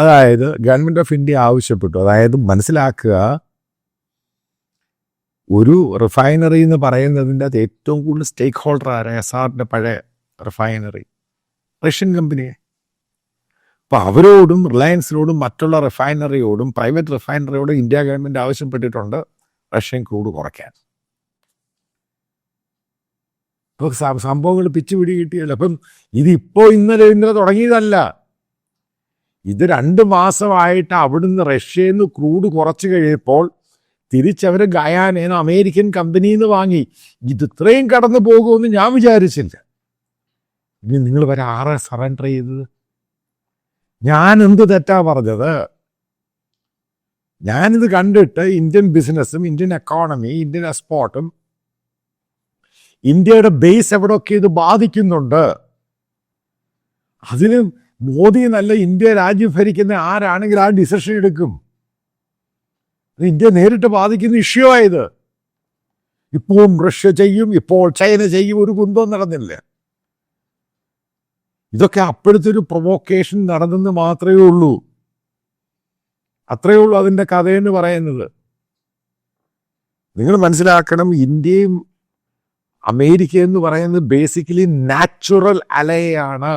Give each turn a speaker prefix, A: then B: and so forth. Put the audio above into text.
A: അതായത് government of India ആവശ്യപ്പെട്ടു. അതായത് മനസ്സിലാക്കുക ഒരു റിഫൈനറി എന്ന് പറയുന്നതിന്റെ അത് ഏറ്റവും കൂടുതൽ സ്റ്റേക്ക് ഹോൾഡർ ആരാ എസ് ആറിന്റെ പഴയ റിഫൈനറി റഷ്യൻ കമ്പനിയെ അപ്പോൾ അവരോടും റിലയൻസിനോടും മറ്റുള്ള റിഫൈനറിയോടും പ്രൈവറ്റ് റിഫൈനറിയോടും ഇന്ത്യ ഗവൺമെന്റ് ആവശ്യപ്പെട്ടിട്ടുണ്ട് റഷ്യൻ ക്രൂഡ് കുറയ്ക്കാൻ. ഇപ്പോൾ സംഭവങ്ങൾ പിച്ചു പിടി കിട്ടിയല്ലോ അപ്പം ഇതിപ്പോൾ ഇന്നലെ ഇന്നലെ തുടങ്ങിയതല്ല. ഇത് രണ്ട് മാസമായിട്ട് അവിടുന്ന് റഷ്യയിൽ നിന്ന് ക്രൂഡ് കുറച്ച് കഴിയപ്പോൾ തിരിച്ചവർ ഗയാനേന്ന് അമേരിക്കൻ കമ്പനിയിൽ നിന്ന് വാങ്ങി. ഇത് ഇത്രയും കടന്നു പോകുമെന്ന് ഞാൻ വിചാരിച്ചില്ല. ഇനി നിങ്ങൾ വരെ ആരെ സറണ്ടർ ചെയ്തത്? ഞാൻ എന്ത് തെറ്റാ പറഞ്ഞത്? ഞാനിത് കണ്ടിട്ട് ഇന്ത്യൻ ബിസിനസ്സും ഇന്ത്യൻ എക്കോണമി ഇന്ത്യൻ എക്സ്പോർട്ടും ഇന്ത്യയുടെ ബേസ് എവിടെയൊക്കെ ഇത് ബാധിക്കുന്നുണ്ട്? അതിന് മോദി നല്ല ഇന്ത്യ രാജ്യം ഭരിക്കുന്ന ആരാണെങ്കിൽ ആ ഡിസിഷൻ എടുക്കും. ഇന്ത്യ നേരിട്ട് ബാധിക്കുന്ന ഇഷ്യൂ ആയത് ഇപ്പോഴും റഷ്യ ചെയ്യും ഇപ്പോൾ ചൈന ചെയ്യും ഒരു കുന്തവും നടന്നില്ല. ഇതൊക്കെ അപ്പോഴത്തെ ഒരു പ്രൊവോക്കേഷൻ നടന്നെന്ന് മാത്രമേ ഉള്ളൂ. അത്രയേ ഉള്ളൂ അതിന്റെ കഥയെന്ന് പറയുന്നത്. നിങ്ങൾ മനസ്സിലാക്കണം ഇന്ത്യയും അമേരിക്ക എന്ന് പറയുന്നത് ബേസിക്കലി നാച്ചുറൽ അലയാണ്